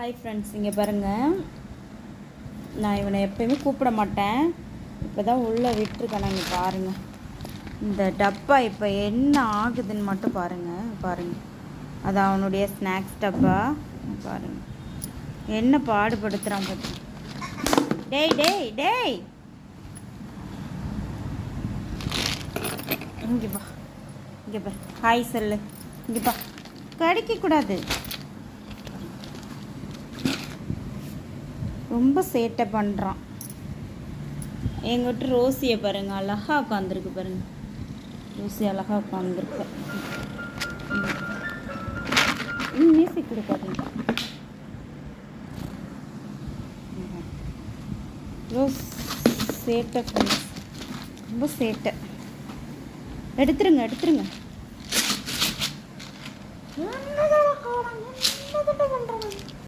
Hi friends இங்கே பாருங்கள் நான் இவனை எப்பயுமே கூப்பிட மாட்டேன். இப்போ தான் உள்ளே விட்டுருக்கேன் இங்கே பாருங்கள் இந்த டப்பா இப்போ என்ன ஆகுதுன்னு மட்டும் பாருங்கள் பாருங்கள் அது அவனுடைய ஸ்நாக்ஸ் டப்பா. பாருங்கள் என்ன பாடுபடுத்துகிறான் பார்த்து டேய் டேய் டேய். இங்கே பா இங்கே பா ஹாய் சொல்லு. இங்கே பா கடிக்கக்கூடாது. ரொம்ப சேட்டை பண்ணுறான் எங்கிட்ட ரோசியை பாருங்கள் அழகாக உட்காந்துருக்கு பாருங்கள் ரோசி அழகாக உட்காந்துருக்கு மியூசிக் கொடுக்காதீங்க ரோஸ் சேட்டை ஃப்ரெண்ட்ஸ் ரொம்ப சேட்டை. எடுத்துருங்க எடுத்துருங்க.